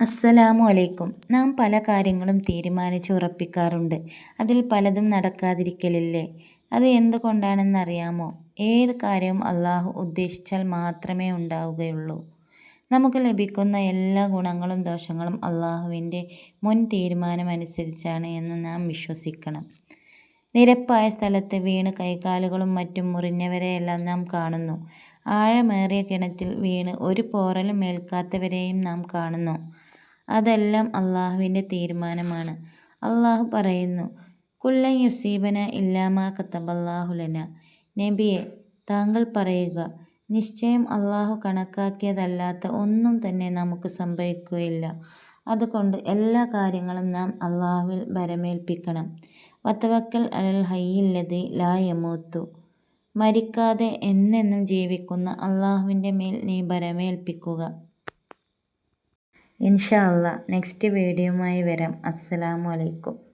അസ്സലാമു അലൈക്കും. നാം പല കാര്യങ്ങളും തീരുമാനിച്ച് ഉറപ്പിക്കാറുണ്ട്. അതിൽ പലതും നടക്കാതിരിക്കലില്ലേ? അത് എന്തുകൊണ്ടാണെന്നറിയാമോ? ഏത് കാര്യവും അള്ളാഹു ഉദ്ദേശിച്ചാൽ മാത്രമേ ഉണ്ടാവുകയുള്ളൂ. നമുക്ക് ലഭിക്കുന്ന എല്ലാ ഗുണങ്ങളും ദോഷങ്ങളും അള്ളാഹുവിന്റെ മുൻ തീരുമാനമനുസരിച്ചാണ് എന്ന് നാം വിശ്വസിക്കണം. നിരപ്പായ സ്ഥലത്ത് വീണ് കൈകാലുകളും മറ്റും മുറിഞ്ഞവരെയെല്ലാം നാം കാണുന്നു. ആഴമേറിയ കിണറ്റിൽ വീണ് ഒരു പോറലും ഏൽക്കാത്തവരെയും നാം കാണുന്നു. അതെല്ലാം അള്ളാഹുവിന്റെ തീരുമാനമാണ്. അള്ളാഹു പറയുന്നു കുല്ല യുസീബന ഇല്ലാമാ കത്തബല്ലാഹുലന നബിയെ താങ്കൾ പറയുക നിശ്ചയം അള്ളാഹു കണക്കാക്കിയതല്ലാത്ത ഒന്നും തന്നെ നമുക്ക് സംഭവിക്കുകയില്ല. അതുകൊണ്ട് എല്ലാ കാര്യങ്ങളും നാം അള്ളാഹുവിൽ ഭരമേൽപ്പിക്കണം. വത്തവക്കൽ അലൽ ഹയ്യില്ലതി ലാ യമൂത്തു. മരിക്കാതെ എന്നെന്നും ജീവിക്കുന്ന അള്ളാഹുവിന്റെ മേൽ നീ ഭരമേൽപ്പിക്കുക. ഇൻഷാ അല്ലാ നെക്സ്റ്റ് വീഡിയോയുമായി വരാം. അസ്സലാമു അലൈക്കും.